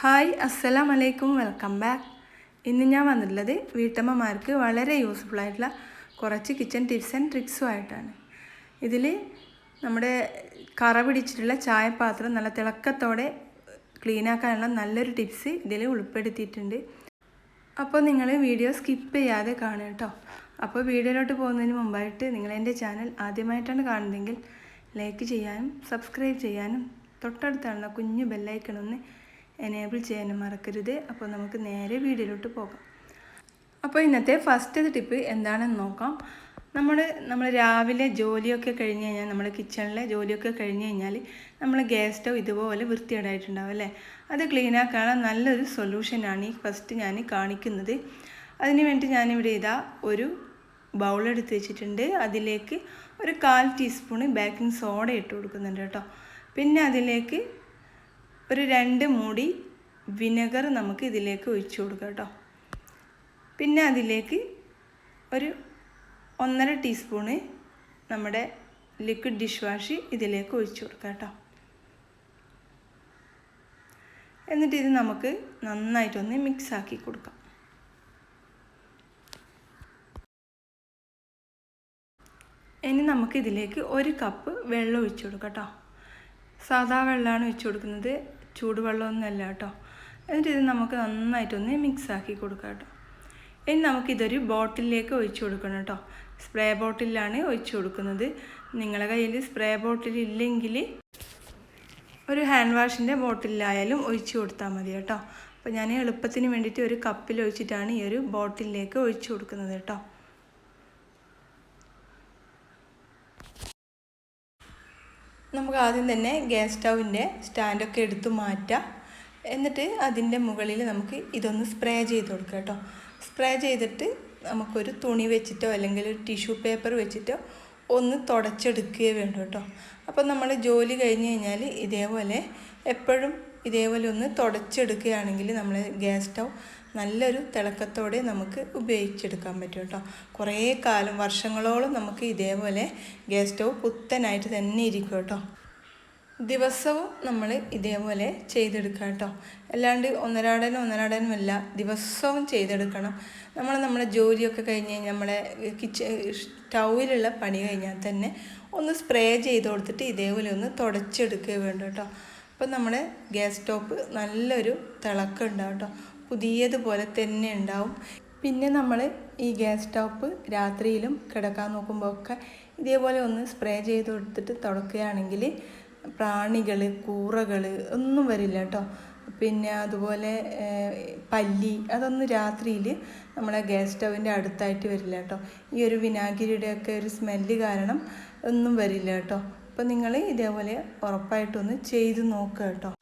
Hi അസ്സലാം അലൈക്കും welcome back. ഇന്ന് ഞാൻ വന്നിട്ടുള്ളത് വീട്ടമ്മമാർക്ക് വളരെ യൂസ്ഫുൾ ആയിട്ടുള്ള കുറച്ച് കിച്ചൺ ടിപ്സ് ആൻഡ് ട്രിക്സും ആയിട്ടാണ്. ഇതിൽ നമ്മുടെ കറ പിടിച്ചിട്ടുള്ള ചായപാത്രം നല്ല തിളക്കത്തോടെ ക്ലീൻ ആക്കാനുള്ള നല്ലൊരു ടിപ്സ് ഇതിൽ ഉൾപ്പെടുത്തിയിട്ടുണ്ട്. അപ്പോൾ നിങ്ങൾ വീഡിയോ സ്കിപ്പ് ചെയ്യാതെ കാണുക കേട്ടോ. അപ്പോൾ വീഡിയോയിലോട്ട് പോകുന്നതിന് മുമ്പായിട്ട് നിങ്ങൾ എന്റെ ചാനൽ ആദ്യമായിട്ടാണ് കാണുന്നതെങ്കിൽ ലൈക്ക് ചെയ്യാനും സബ്സ്ക്രൈബ് ചെയ്യാനും തൊട്ടടുത്താണുള്ള കുഞ്ഞു ബെല്ലൈക്കണൊന്ന് എനേബിൾ ചെയ്യാനും മറക്കരുത്. അപ്പോൾ നമുക്ക് നേരെ വീഡിയോയിലോട്ട് പോകാം. അപ്പോൾ ഇന്നത്തെ ഫസ്റ്റ് ടിപ്പ് എന്താണെന്ന് നോക്കാം. നമ്മൾ നമ്മൾ രാവിലെ ജോലിയൊക്കെ കഴിഞ്ഞ് കഴിഞ്ഞാൽ നമ്മൾ കിച്ചണിലെ ജോലിയൊക്കെ കഴിഞ്ഞ് കഴിഞ്ഞാൽ നമ്മൾ ഗ്യാസ് സ്റ്റവ് ഇതുപോലെ വൃത്തിയേടായിട്ടുണ്ടാവും അല്ലേ? അത് ക്ലീനാക്കാനുള്ള നല്ലൊരു സൊല്യൂഷനാണ് ഈ ഫസ്റ്റ് ഞാൻ കാണിക്കുന്നത്. അതിന് വേണ്ടി ഞാനിവിടെ ഇതാ ഒരു ബൗൾ എടുത്ത് വെച്ചിട്ടുണ്ട്. അതിലേക്ക് ഒരു കാൽ ടീസ്പൂണ് ബേക്കിംഗ് സോഡ ഇട്ട് കൊടുക്കുന്നുണ്ട് കേട്ടോ. പിന്നെ അതിലേക്ക് ഒരു രണ്ട് മൂടി വിനെഗർ നമുക്ക് ഇതിലേക്ക് ഒഴിച്ചു കൊടുക്കാം കേട്ടോ. പിന്നെ അതിലേക്ക് ഒരു ഒന്നര ടീസ്പൂണ് നമ്മുടെ ലിക്വിഡ് ഡിഷ് വാഷ് ഇതിലേക്ക് ഒഴിച്ചു കൊടുക്കാം കേട്ടോ. എന്നിട്ട് ഇത് നമുക്ക് നന്നായിട്ടൊന്ന് മിക്സ് ആക്കി കൊടുക്കാം. ഇനി നമുക്ക് ഇതിലേക്ക് ഒരു കപ്പ് വെള്ളം ഒഴിച്ചു കൊടുക്കാം കേട്ടോ. സാധാ വെള്ളമാണ് വെച്ച് കൊടുക്കുന്നത്. ചൂടുവെള്ളമൊന്നുമല്ല കേട്ടോ. എന്നിട്ട് ഇത് നമുക്ക് നന്നായിട്ടൊന്ന് മിക്സ് ആക്കി കൊടുക്കാം കേട്ടോ. ഇനി നമുക്കിതൊരു ബോട്ടിലേക്ക് ഒഴിച്ചു കൊടുക്കണം കേട്ടോ. സ്പ്രേ ബോട്ടിലാണ് ഒഴിച്ചു കൊടുക്കുന്നത്. നിങ്ങളുടെ കയ്യിൽ സ്പ്രേ ബോട്ടിൽ ഇല്ലെങ്കിൽ ഒരു ഹാൻഡ് വാഷിന്റെ ബോട്ടിലായാലും ഒഴിച്ചു കൊടുത്താൽ മതി കേട്ടോ. അപ്പോൾ ഞാൻ എളുപ്പത്തിന് വേണ്ടിയിട്ട് ഒരു കപ്പിൽ ഒഴിച്ചിട്ടാണ് ഈ ഒരു ബോട്ടിലേക്ക് ഒഴിച്ചു കൊടുക്കുന്നത് കേട്ടോ. നമുക്ക് ആദ്യം തന്നെ ഗ്യാസ് സ്റ്റൗവിന്റെ സ്റ്റാൻഡൊക്കെ എടുത്തു മാറ്റാം. എന്നിട്ട് അതിന്റെ മുകളിൽ നമുക്ക് ഇതൊന്ന് സ്പ്രേ ചെയ്ത് കൊടുക്കാം കേട്ടോ. സ്പ്രേ ചെയ്തിട്ട് നമുക്കൊരു തുണി വെച്ചിട്ടോ അല്ലെങ്കിൽ ഒരു ടിഷ്യൂ പേപ്പർ വെച്ചിട്ടോ ഒന്ന് തുടച്ചെടുക്കുകയേ വേണ്ടു കേട്ടോ. അപ്പോൾ നമ്മൾ ജോലി കഴിഞ്ഞ് കഴിഞ്ഞാൽ ഇതേപോലെ എപ്പോഴും ഇതേപോലെ ഒന്ന് തുടച്ചെടുക്കുകയാണെങ്കിൽ നമ്മൾ ഗ്യാസ് സ്റ്റൗ നല്ലൊരു തിളക്കത്തോടെ നമുക്ക് ഉപയോഗിച്ചെടുക്കാൻ പറ്റും കേട്ടോ. കുറേ കാലം വർഷങ്ങളോളം നമുക്ക് ഇതേപോലെ ഗ്യാസ് സ്റ്റൗ പുത്തനായിട്ട് തന്നെ ഇരിക്കും കേട്ടോ. ദിവസവും നമ്മൾ ഇതേപോലെ ചെയ്തെടുക്കുക കേട്ടോ. അല്ലാണ്ട് ഒന്നരാടനും ഒന്നരാടനും അല്ല ദിവസവും ചെയ്തെടുക്കണം. നമ്മൾ നമ്മുടെ ജോലിയൊക്കെ കഴിഞ്ഞ് കഴിഞ്ഞാൽ നമ്മളെ കിച്ചൺ സ്റ്റൗവിലുള്ള പണി കഴിഞ്ഞാൽ തന്നെ ഒന്ന് സ്പ്രേ ചെയ്ത് കൊടുത്തിട്ട് ഇതേപോലെ ഒന്ന് തുടച്ചെടുക്കുക വേണ്ട കേട്ടോ. അപ്പം നമ്മുടെ ഗ്യാസ് സ്റ്റോപ്പ് നല്ലൊരു തിളക്കം ഉണ്ടാവും കേട്ടോ. പുതിയതുപോലെ തന്നെ ഉണ്ടാവും. പിന്നെ നമ്മൾ ഈ ഗ്യാസ് സ്റ്റോപ്പ് രാത്രിയിലും കിടക്കാൻ നോക്കുമ്പോൾ ഒക്കെ ഇതേപോലെ ഒന്ന് സ്പ്രേ ചെയ്ത് കൊടുത്തിട്ട് തുടക്കുകയാണെങ്കിൽ പ്രാണികൾ കൂറകൾ ഒന്നും വരില്ല കേട്ടോ. പിന്നെ അതുപോലെ പല്ലി അതൊന്നും രാത്രിയിൽ നമ്മളെ ഗ്യാസ് സ്റ്റൗവിന്റെ അടുത്തായിട്ട് വരില്ല കേട്ടോ. ഈ ഒരു വിനാഗിരിയുടെയൊക്കെ ഒരു സ്മെല്ല് കാരണം ഒന്നും വരില്ല കേട്ടോ. അപ്പോൾ നിങ്ങൾ ഇതേപോലെ ഉറപ്പായിട്ടൊന്ന് ചെയ്ത് നോക്കുക കേട്ടോ.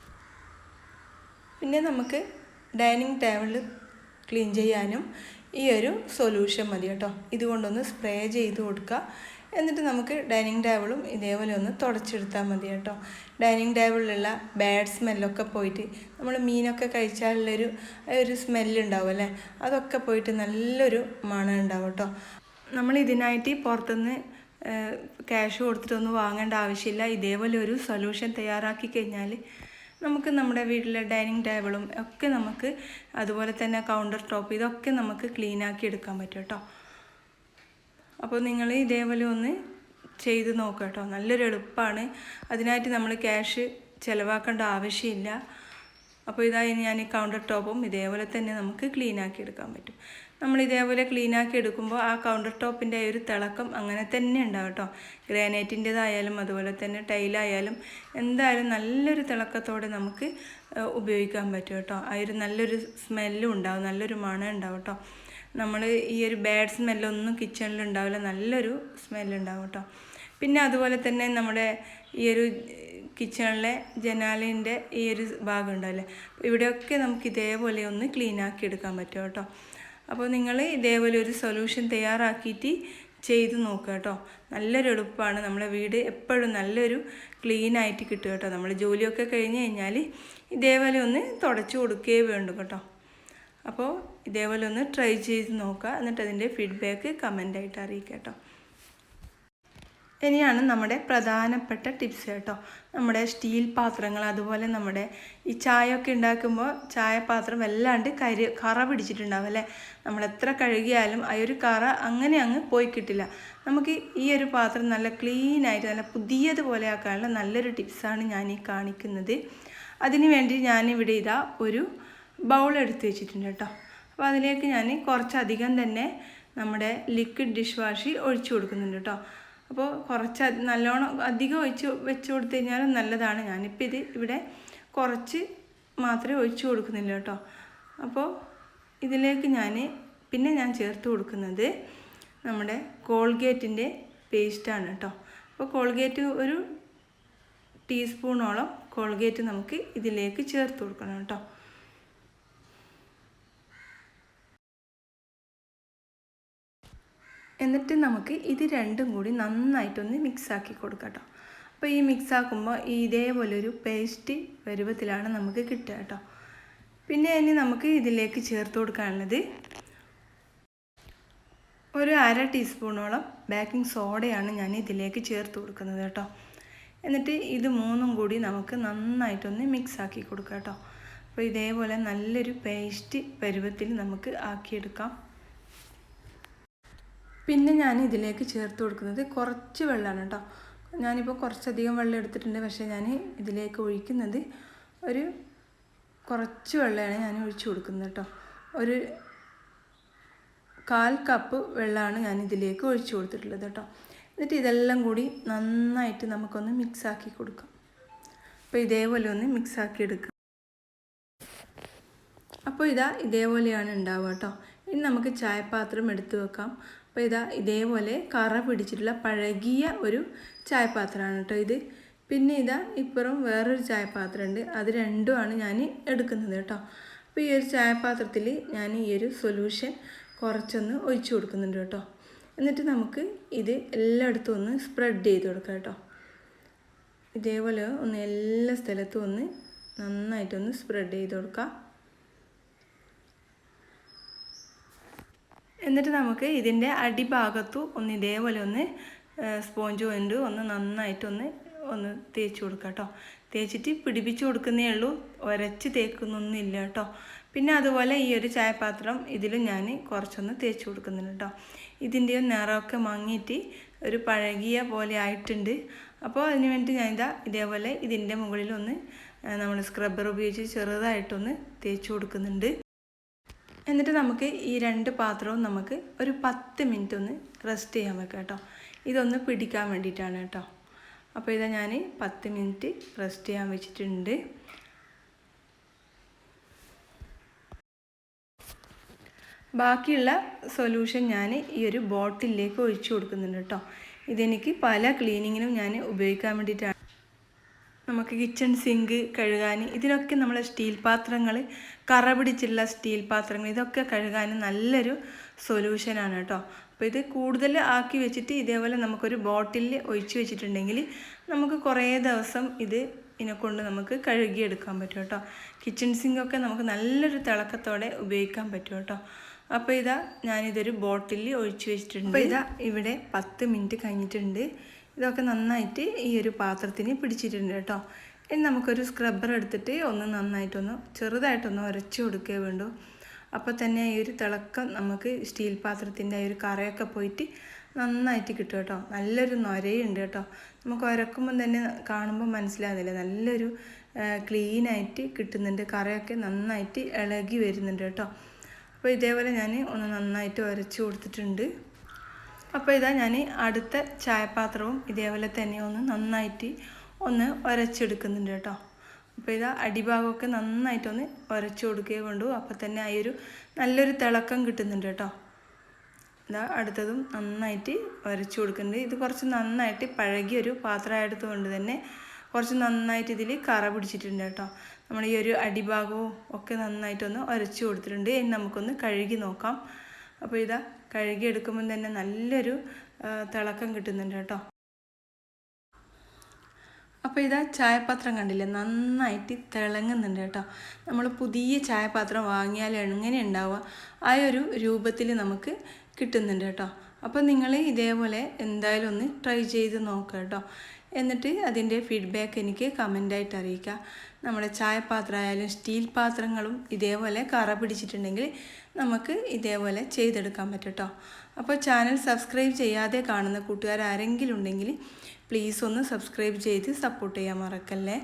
പിന്നെ നമുക്ക് ഡൈനിങ് ടേബിൾ ക്ലീൻ ചെയ്യാനും ഈ ഒരു സൊല്യൂഷൻ മതി കേട്ടോ. ഇതുകൊണ്ടൊന്ന് സ്പ്രേ ചെയ്ത് കൊടുക്കുക. എന്നിട്ട് നമുക്ക് ഡൈനിങ് ടേബിളും ഇതേപോലെ ഒന്ന് തുടച്ചെടുത്താൽ മതി കേട്ടോ. ഡൈനിങ് ടേബിളിലുള്ള ബാഡ് സ്മെല്ലൊക്കെ പോയിട്ട് നമ്മൾ മീനൊക്കെ കഴിച്ചാലുള്ളൊരു ഒരു സ്മെല്ലുണ്ടാവും അല്ലേ? അതൊക്കെ പോയിട്ട് നല്ലൊരു മണം ഉണ്ടാവും കേട്ടോ. നമ്മൾ ഇതിനായിട്ട് പുറത്തുനിന്ന് ക്യാഷ് കൊടുത്തിട്ടൊന്നും വാങ്ങേണ്ട ആവശ്യമില്ല. ഇതേപോലെ ഒരു സൊല്യൂഷൻ തയ്യാറാക്കി കഴിഞ്ഞാൽ നമുക്ക് നമ്മുടെ വീട്ടിലെ ഡൈനിങ് ടേബിളും ഒക്കെ നമുക്ക് അതുപോലെ തന്നെ കൗണ്ടർ ടോപ്പ് ഇതൊക്കെ നമുക്ക് ക്ലീൻ ആക്കി എടുക്കാൻ പറ്റും കേട്ടോ. അപ്പോൾ നിങ്ങൾ ഇതേപോലെ ഒന്ന് ചെയ്ത് നോക്കാം കേട്ടോ. നല്ലൊരു എളുപ്പമാണ്. അതിനായിട്ട് നമ്മൾ ക്യാഷ് ചിലവാക്കേണ്ട ആവശ്യമില്ല. അപ്പോൾ ഇതായി ഞാൻ ഈ കൗണ്ടർ ടോപ്പും ഇതേപോലെ തന്നെ നമുക്ക് ക്ലീൻ ആക്കി എടുക്കാൻ പറ്റും. നമ്മൾ ഇതേപോലെ ക്ലീൻ ആക്കി എടുക്കുമ്പോൾ ആ കൗണ്ടർ ടോപ്പിന്റെ ഒരു തിളക്കം അങ്ങനെ തന്നെ ഉണ്ടാവും കേട്ടോ. ഗ്രാനൈറ്റിന്റെതായാലും അതുപോലെ തന്നെ ടൈലായാലും എന്തായാലും നല്ലൊരു തിളക്കത്തോടെ നമുക്ക് ഉപയോഗിക്കാൻ പറ്റും കേട്ടോ. ആ ഒരു നല്ലൊരു സ്മെല്ലും ഉണ്ടാവും നല്ലൊരു മണം ഉണ്ടാവും കേട്ടോ. നമ്മൾ ഈ ഒരു ബാഡ് സ്മെല്ലൊന്നും കിച്ചണിൽ ഉണ്ടാവില്ല നല്ലൊരു സ്മെല്ലുണ്ടാവും കേട്ടോ. പിന്നെ അതുപോലെ തന്നെ നമ്മുടെ ഈ ഒരു കിച്ചണിലെ ജനാലിന്റെ ഈ ഒരു ഭാഗം ഉണ്ടാവില്ലേ ഇവിടെയൊക്കെ നമുക്ക് ഇതേപോലെ ഒന്ന് ക്ലീൻ ആക്കി എടുക്കാൻ പറ്റും കേട്ടോ. അപ്പോൾ നിങ്ങൾ ഇതേപോലെ ഒരു സൊല്യൂഷൻ തയ്യാറാക്കിയിട്ട് ചെയ്ത് നോക്കുക കേട്ടോ. നല്ലൊരു എളുപ്പമാണ് നമ്മളെ വീട് എപ്പോഴും നല്ലൊരു ക്ലീൻ ആയിട്ട് കിട്ടും കേട്ടോ. നമ്മൾ ജോലിയൊക്കെ കഴിഞ്ഞ് കഴിഞ്ഞാൽ ഇതേപോലെ ഒന്ന് തുടച്ചു കൊടുക്കുകയേ വേണ്ടു കേട്ടോ. അപ്പോൾ ഇതേപോലെ ഒന്ന് ട്രൈ ചെയ്ത് നോക്കുക. എന്നിട്ട് അതിന്റെ ഫീഡ്ബാക്ക് കമന്റായിട്ട് അറിയിക്കാം കേട്ടോ. ഇനിയാണ് നമ്മുടെ പ്രധാനപ്പെട്ട ടിപ്സ് കേട്ടോ. നമ്മുടെ സ്റ്റീൽ പാത്രങ്ങൾ അതുപോലെ നമ്മുടെ ഈ ചായ ഒക്കെ ഉണ്ടാക്കുമ്പോൾ ചായപാത്രം വല്ലാണ്ട് കരി കറ പിടിച്ചിട്ടുണ്ടാവും അല്ലേ? നമ്മൾ എത്ര കഴുകിയാലും ആ ഒരു കറ അങ്ങനെ അങ്ങ് പോയി കിട്ടില്ല. നമുക്ക് ഈ ഒരു പാത്രം നല്ല ക്ലീനായിട്ട് നല്ല പുതിയതുപോലെ ആക്കാനുള്ള നല്ലൊരു ടിപ്സാണ് ഞാൻ ഈ കാണിക്കുന്നത്. അതിന് വേണ്ടി ഞാനിവിടെ ഇതാ ഒരു ബൗൾ എടുത്ത് വെച്ചിട്ടുണ്ട് കേട്ടോ. അപ്പോൾ അതിലേക്ക് ഞാൻ കുറച്ചധികം തന്നെ നമ്മുടെ ലിക്വിഡ് ഡിഷ് വാഷി ഒഴിച്ചു കൊടുക്കുന്നുണ്ട് കേട്ടോ. അപ്പോൾ കുറച്ച് നല്ലോണം അധികം ഒഴിച്ച് വെച്ച് കൊടുത്തു കഴിഞ്ഞാലും നല്ലതാണ്. ഞാനിപ്പോൾ ഇത് ഇവിടെ കുറച്ച് മാത്രമേ ഒഴിച്ച് കൊടുക്കുന്നില്ല കേട്ടോ. അപ്പോൾ ഇതിലേക്ക് ഞാൻ പിന്നെ ഞാൻ ചേർത്ത് കൊടുക്കുന്നത് നമ്മുടെ കോൾഗേറ്റിന്റെ പേസ്റ്റാണ് കേട്ടോ. അപ്പോൾ കോൾഗേറ്റ് ഒരു ടീസ്പൂണോളം കോൾഗേറ്റ് നമുക്ക് ഇതിലേക്ക് ചേർത്ത് കൊടുക്കണം കേട്ടോ. എന്നിട്ട് നമുക്ക് ഇത് രണ്ടും കൂടി നന്നായിട്ടൊന്ന് മിക്സാക്കി കൊടുക്കാം കേട്ടോ അപ്പോൾ ഈ മിക്സാക്കുമ്പോൾ ഇതേപോലെ ഒരു പേസ്റ്റ് പരുവത്തിലാണ് നമുക്ക് കിട്ടുക കേട്ടോ. പിന്നെ ഇനി നമുക്ക് ഇതിലേക്ക് ചേർത്ത് കൊടുക്കാനുള്ളത് ഒരു അര ടീസ്പൂണോളം ബേക്കിംഗ് സോഡയാണ് ഞാൻ ഇതിലേക്ക് ചേർത്ത് കൊടുക്കുന്നത് കേട്ടോ. എന്നിട്ട് ഇത് മൂന്നും കൂടി നമുക്ക് നന്നായിട്ടൊന്ന് മിക്സാക്കി കൊടുക്കാം കേട്ടോ. അപ്പോൾ ഇതേപോലെ നല്ലൊരു പേസ്റ്റ് പരുവത്തിൽ നമുക്ക് ആക്കിയെടുക്കാം. പിന്നെ ഞാൻ ഇതിലേക്ക് ചേർത്ത് കൊടുക്കുന്നത് കുറച്ച് വെള്ളമാണ് കേട്ടോ. ഞാനിപ്പോൾ കുറച്ചധികം വെള്ളം എടുത്തിട്ടുണ്ട്. പക്ഷേ ഞാൻ ഇതിലേക്ക് ഒഴിക്കുന്നത് ഒരു കുറച്ച് വെള്ളമാണ് ഞാൻ ഒഴിച്ചു കൊടുക്കുന്നത് കേട്ടോ. ഒരു കാൽ കപ്പ് വെള്ളമാണ് ഞാൻ ഇതിലേക്ക് ഒഴിച്ചു കൊടുത്തിട്ടുള്ളത് കേട്ടോ. എന്നിട്ട് ഇതെല്ലാം കൂടി നന്നായിട്ട് നമുക്കൊന്ന് മിക്സാക്കി കൊടുക്കാം. അപ്പോൾ ഇതേപോലെ ഒന്ന് മിക്സാക്കി എടുക്കാം. അപ്പോൾ ഇതാ ഇതേപോലെയാണ് ഉണ്ടാവുക കേട്ടോ. ഇനി നമുക്ക് ചായപാത്രം എടുത്തു വെക്കാം. അപ്പോൾ ഇതാ ഇതേപോലെ കറ പിടിച്ചിട്ടുള്ള പഴകിയ ഒരു ചായപാത്രമാണ് കേട്ടോ ഇത്. പിന്നെ ഇതാ ഇപ്പുറം വേറൊരു ചായപാത്രമുണ്ട്. അത് രണ്ടുമാണ് ഞാൻ എടുക്കുന്നത് കേട്ടോ. അപ്പോൾ ഈ ഒരു ചായപാത്രത്തിൽ ഞാൻ ഈ ഒരു സൊല്യൂഷൻ കുറച്ചൊന്ന് ഒഴിച്ചു കൊടുക്കുന്നുണ്ട് കേട്ടോ. എന്നിട്ട് നമുക്ക് ഇത് എല്ലായിടത്തും ഒന്ന് സ്പ്രെഡ് ചെയ്ത് കൊടുക്കാം കേട്ടോ. ഇതേപോലെ ഒന്ന് എല്ലാ സ്ഥലത്തും ഒന്ന് നന്നായിട്ടൊന്ന് സ്പ്രെഡ് ചെയ്ത് കൊടുക്കാം. എന്നിട്ട് നമുക്ക് ഇതിന്റെ അടിഭാഗത്തു ഒന്ന് ഇതേപോലെ ഒന്ന് സ്പോഞ്ച് കൊണ്ട് ഒന്ന് നന്നായിട്ടൊന്ന് ഒന്ന് തേച്ച് കൊടുക്കുക കേട്ടോ. തേച്ചിട്ട് പിടിപ്പിച്ച് കൊടുക്കുന്നേ ഉള്ളൂ. ഒരച്ച് തേക്കുന്നൊന്നുമില്ല കേട്ടോ. പിന്നെ അതുപോലെ ഈ ഒരു ചായപാത്രം ഇതിലും ഞാൻ കുറച്ചൊന്ന് തേച്ച് കൊടുക്കുന്നുണ്ട് കേട്ടോ. ഇതിന്റെ നിറമൊക്കെ മങ്ങിയിട്ട് ഒരു പഴകിയ പോലെ ആയിട്ടുണ്ട്. അപ്പോൾ അതിന് വേണ്ടി ഞാനിതാ ഇതാ ഇതേപോലെ ഇതിന്റെ മുകളിലൊന്ന് നമ്മൾ സ്ക്രബ്ബർ ഉപയോഗിച്ച് ചെറുതായിട്ടൊന്ന് തേച്ച് കൊടുക്കുന്നുണ്ട്. എന്നിട്ട് നമുക്ക് ഈ രണ്ട് പാത്രവും നമുക്ക് ഒരു പത്ത് മിനിറ്റ് ഒന്ന് റെസ്റ്റ് ചെയ്യാൻ വെക്കാം കേട്ടോ. ഇതൊന്ന് പിടിക്കാൻ വേണ്ടിയിട്ടാണ് കേട്ടോ. അപ്പോൾ ഇതാ ഞാൻ പത്ത് മിനിറ്റ് റെസ്റ്റ് ചെയ്യാൻ വെച്ചിട്ടുണ്ട്. ബാക്കിയുള്ള സൊല്യൂഷൻ ഞാൻ ഈ ഒരു ബോട്ടിലേക്ക് ഒഴിച്ചു കൊടുക്കുന്നുണ്ട് കേട്ടോ. ഇതെനിക്ക് പല ക്ലീനിങ്ങിനും ഞാൻ ഉപയോഗിക്കാൻ വേണ്ടിയിട്ടാണ് നമുക്ക് കിച്ചൺ സിങ്ക് കഴുകാൻ ഇതിനൊക്കെ നമ്മൾ സ്റ്റീൽ പാത്രങ്ങൾ കറ പിടിച്ചുള്ള സ്റ്റീൽ പാത്രങ്ങൾ ഇതൊക്കെ കഴുകാൻ നല്ലൊരു സൊല്യൂഷനാണ് കേട്ടോ അപ്പോൾ ഇത് കൂടുതൽ ആക്കി വെച്ചിട്ട് ഇതേപോലെ നമുക്കൊരു ബോട്ടിലിൽ ഒഴിച്ച് വെച്ചിട്ടുണ്ടെങ്കിൽ നമുക്ക് കുറേ ദിവസം ഇത് ഇതിനെക്കൊണ്ട് നമുക്ക് കഴുകിയെടുക്കാൻ പറ്റും കേട്ടോ കിച്ചൺ സിങ്കൊക്കെ നമുക്ക് നല്ലൊരു തിളക്കത്തോടെ ഉപയോഗിക്കാൻ പറ്റും കേട്ടോ അപ്പോൾ ഇതാ ഞാനിതൊരു ബോട്ടിലിൽ ഒഴിച്ച് വെച്ചിട്ടുണ്ട്. അപ്പോൾ ഇതാ ഇവിടെ പത്ത് മിനിറ്റ് കഴിഞ്ഞിട്ടുണ്ട്. ഇതൊക്കെ നന്നായിട്ട് ഈ ഒരു പാത്രത്തിന് പിടിച്ചിട്ടുണ്ട് കേട്ടോ. ഇനി നമുക്കൊരു സ്ക്രബ്ബർ എടുത്തിട്ട് ഒന്ന് നന്നായിട്ടൊന്ന് ചെറുതായിട്ടൊന്ന് ഉരച്ചു കൊടുക്കേ വേണ്ടൂ. അപ്പോൾ തന്നെ ഈ ഒരു തിളക്കം നമുക്ക് സ്റ്റീൽ പാത്രത്തിന്റെ ആ ഒരു കറയൊക്കെ പോയിട്ട് നന്നായിട്ട് കിട്ടും കേട്ടോ. നല്ലൊരു നൊരയുണ്ട് കേട്ടോ. നമുക്ക് ഉരക്കുമ്പം തന്നെ കാണുമ്പോൾ മനസ്സിലാകുന്നില്ല നല്ലൊരു ക്ലീനായിട്ട് കിട്ടുന്നുണ്ട്. കറയൊക്കെ നന്നായിട്ട് ഇളകി വരുന്നുണ്ട് കേട്ടോ. അപ്പോൾ ഇതേപോലെ ഞാൻ ഒന്ന് നന്നായിട്ട് ഉരച്ചു കൊടുത്തിട്ടുണ്ട്. അപ്പോൾ ഇതാ ഞാൻ അടുത്ത ചായപാത്രവും ഇതേപോലെ തന്നെ ഒന്ന് നന്നായിട്ട് ഒന്ന് ഉരച്ചെടുക്കുന്നുണ്ട് കേട്ടോ. അപ്പോൾ ഇതാ അടിഭാഗമൊക്കെ നന്നായിട്ടൊന്ന് ഒരച്ചു കൊടുക്കുകയും വേണ്ടു അപ്പോൾ തന്നെ ആ ഒരു നല്ലൊരു തിളക്കം കിട്ടുന്നുണ്ട് കേട്ടോ. ഇതാ അടുത്തതും നന്നായിട്ട് ഒരച്ചു കൊടുക്കുന്നുണ്ട്. ഇത് കുറച്ച് നന്നായിട്ട് പഴകിയൊരു പാത്രമായത് കൊണ്ട് തന്നെ കുറച്ച് നന്നായിട്ട് ഇതിൽ കറ പിടിച്ചിട്ടുണ്ട് കേട്ടോ. നമ്മൾ ഈ ഒരു അടിഭാഗവും ഒക്കെ നന്നായിട്ടൊന്ന് ഒരച്ചു കൊടുത്തിട്ടുണ്ട്. ഇനി നമുക്കൊന്ന് കഴുകി നോക്കാം. അപ്പോൾ ഇതാ കഴുകി എടുക്കുമ്പം തന്നെ നല്ലൊരു തിളക്കം കിട്ടുന്നുണ്ട് കേട്ടോ. അപ്പോൾ ഇതാ ചായപാത്രം കണ്ടില്ലേ? നന്നായിട്ട് തിളങ്ങുന്നുണ്ട് കേട്ടോ. നമ്മൾ പുതിയ ചായപാത്രം വാങ്ങിയാൽ എങ്ങനെ ഉണ്ടാവുക? ആ ഒരു രൂപത്തിൽ നമുക്ക് കിട്ടുന്നുണ്ട് കേട്ടോ. അപ്പോൾ നിങ്ങൾ ഇതേപോലെ എന്തായാലും ഒന്ന് ട്രൈ ചെയ്ത് നോക്കുക കേട്ടോ. എന്നിട്ട് അതിന്റെ ഫീഡ്ബാക്ക് എനിക്ക് കമന്റായിട്ട് അറിയിക്കുക നമ്മുടെ ചായപാത്രമായാലും സ്റ്റീൽ പാത്രങ്ങളും ഇതേപോലെ കറ പിടിച്ചിട്ടുണ്ടെങ്കിൽ നമുക്ക് ഇതേപോലെ ചെയ്തെടുക്കാൻ പറ്റും കേട്ടോ അപ്പോൾ ചാനൽ സബ്സ്ക്രൈബ് ചെയ്യാതെ കാണുന്ന കൂട്ടുകാർ ആരെങ്കിലും ഉണ്ടെങ്കിൽ പ്ലീസ് ഒന്ന് സബ്സ്ക്രൈബ് ചെയ്ത് സപ്പോർട്ട് ചെയ്യാൻ മറക്കല്ലേ?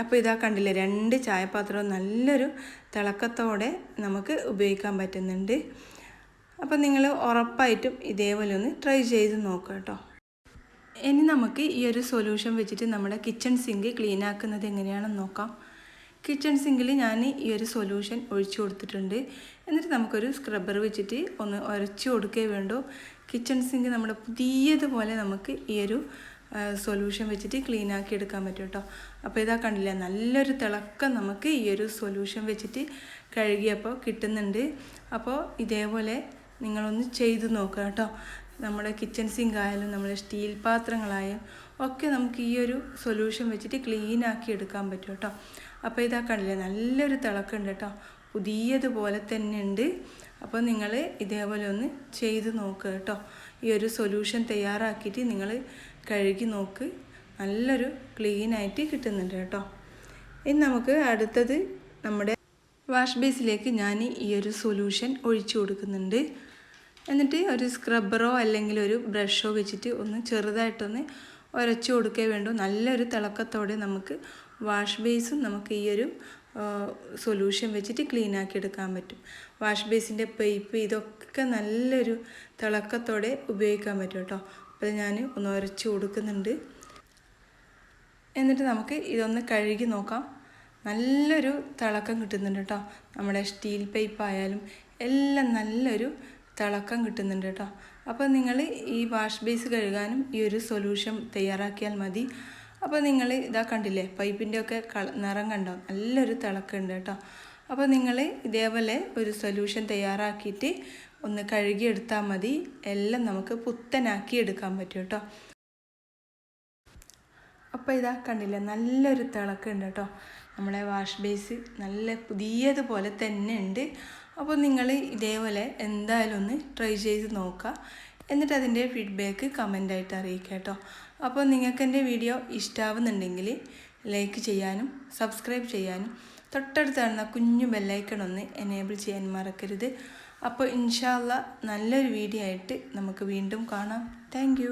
അപ്പോൾ ഇതാ കണ്ടില്ലേ രണ്ട് ചായപാത്രവും നല്ലൊരു തിളക്കത്തോടെ നമുക്ക് ഉപയോഗിക്കാൻ പറ്റുന്നുണ്ട്. അപ്പോൾ നിങ്ങൾ ഉറപ്പായിട്ടും ഇതേപോലെ ഒന്ന് ട്രൈ ചെയ്ത് നോക്കാം കേട്ടോ. ഇനി നമുക്ക് ഈ ഒരു സൊല്യൂഷൻ വെച്ചിട്ട് നമ്മുടെ കിച്ചൺ സിങ്ക് ക്ലീൻ ആക്കുന്നത് എങ്ങനെയാണെന്ന് നോക്കാം. കിച്ചൺ സിങ്കിൽ ഞാൻ ഈ ഒരു സൊല്യൂഷൻ ഒഴിച്ചു കൊടുത്തിട്ടുണ്ട്. എന്നിട്ട് നമുക്കൊരു സ്ക്രബ്ബർ വെച്ചിട്ട് ഒന്ന് ഉരച്ചു കൊടുക്കേ വേണ്ടൂ. കിച്ചൺ സിങ്ക് നമ്മുടെ പുതിയതുപോലെ നമുക്ക് ഈ ഒരു സൊല്യൂഷൻ വെച്ചിട്ട് ക്ലീൻ ആക്കി എടുക്കാൻ പറ്റും കേട്ടോ അപ്പോൾ ഇതാ കണ്ടില്ല നല്ലൊരു തിളക്കം നമുക്ക് ഈ ഒരു സൊല്യൂഷൻ വെച്ചിട്ട് കഴുകിയപ്പോൾ കിട്ടുന്നുണ്ട്. അപ്പോൾ ഇതേപോലെ നിങ്ങളൊന്ന് ചെയ്ത് നോക്കുക കേട്ടോ നമ്മുടെ കിച്ചൺ സിങ്ക് ആയാലും നമ്മുടെ സ്റ്റീൽ പാത്രങ്ങളായാലും ഒക്കെ നമുക്ക് ഈ ഒരു സൊല്യൂഷൻ വെച്ചിട്ട് ക്ലീൻ ആക്കി എടുക്കാൻ പറ്റും കേട്ടോ. അപ്പോൾ ഇതാ കണ്ടില്ലേ നല്ലൊരു തിളക്കമുണ്ട് കേട്ടോ. പുതിയതുപോലെ തന്നെ ഉണ്ട്. അപ്പോൾ നിങ്ങൾ ഇതേപോലെ ഒന്ന് ചെയ്ത് നോക്കുക കേട്ടോ. ഈ ഒരു സൊല്യൂഷൻ തയ്യാറാക്കിയിട്ട് നിങ്ങൾ കഴുകി നോക്ക്. നല്ലൊരു ക്ലീൻ ആയിട്ട് കിട്ടുന്നുണ്ട് കേട്ടോ. ഇനി നമുക്ക് അടുത്തത് നമ്മുടെ വാഷ് ബേസിലേക്ക് ഞാൻ ഈ ഒരു സൊല്യൂഷൻ ഒഴിച്ചു കൊടുക്കുന്നുണ്ട്. എന്നിട്ട് ഒരു സ്ക്രബ്ബറോ അല്ലെങ്കിൽ ഒരു ബ്രഷോ വെച്ചിട്ട് ഒന്ന് ചെറുതായിട്ടൊന്ന് ഉരച്ചു കൊടുക്കേ വേണ്ടൂ. നല്ലൊരു തിളക്കത്തോടെ നമുക്ക് വാഷ് ബേസും നമുക്ക് ഈ ഒരു സൊല്യൂഷൻ വെച്ചിട്ട് ക്ലീൻ ആക്കി എടുക്കാൻ പറ്റും. വാഷ് ബേസിന്റെ പൈപ്പ് ഇതൊക്കെ നല്ലൊരു തിളക്കത്തോടെ ഉപയോഗിക്കാൻ പറ്റും കേട്ടോ. അപ്പോൾ ഞാൻ ഒന്ന് ഉരച്ചു കൊടുക്കുന്നുണ്ട്. എന്നിട്ട് നമുക്ക് ഇതൊന്ന് കഴുകി നോക്കാം. നല്ലൊരു തിളക്കം കിട്ടുന്നുണ്ട് കേട്ടോ. നമ്മുടെ സ്റ്റീൽ പൈപ്പ് ആയാലും എല്ലാം നല്ലൊരു തിളക്കം കിട്ടുന്നുണ്ട് കേട്ടോ. അപ്പോൾ നിങ്ങൾ ഈ വാഷ് ബേസ് കഴുകാനും ഈ ഒരു സൊല്യൂഷൻ തയ്യാറാക്കിയാൽ മതി. അപ്പോൾ നിങ്ങൾ ഇതാ കണ്ടില്ലേ പൈപ്പിന്റെ ഒക്കെ നിറം കണ്ടോ? നല്ലൊരു തിളക്കമുണ്ട് കേട്ടോ. അപ്പോൾ നിങ്ങൾ ഇതേപോലെ ഒരു സൊല്യൂഷൻ തയ്യാറാക്കിയിട്ട് ഒന്ന് കഴുകിയെടുത്താൽ മതി. എല്ലാം നമുക്ക് പുത്തനാക്കി എടുക്കാൻ പറ്റും കേട്ടോ. അപ്പോൾ ഇതാ കണ്ടില്ലേ നല്ലൊരു തിളക്കമുണ്ട് കേട്ടോ. നമ്മളെ വാഷ് ബേസ് നല്ല പുതിയതുപോലെ തന്നെ ഉണ്ട്. അപ്പോൾ നിങ്ങൾ ഇതേപോലെ എന്തായാലും ഒന്ന് ട്രൈ ചെയ്ത് നോക്കുക. എന്നിട്ട് അതിന്റെ ഫീഡ്ബാക്ക് കമന്റായിട്ട് അറിയിക്കുക കേട്ടോ. അപ്പോൾ നിങ്ങൾക്ക് എന്റെ വീഡിയോ ഇഷ്ടമാവുന്നുണ്ടെങ്കിൽ ലൈക്ക് ചെയ്യാനും സബ്സ്ക്രൈബ് ചെയ്യാനും തൊട്ടടുത്ത് കാണുന്ന കുഞ്ഞു ബെല്ലൈക്കൺ ഒന്ന് എനേബിൾ ചെയ്യാൻ മറക്കരുത്. അപ്പോൾ ഇൻഷാല്ല നല്ലൊരു വീഡിയോ ആയിട്ട് നമുക്ക് വീണ്ടും കാണാം. താങ്ക്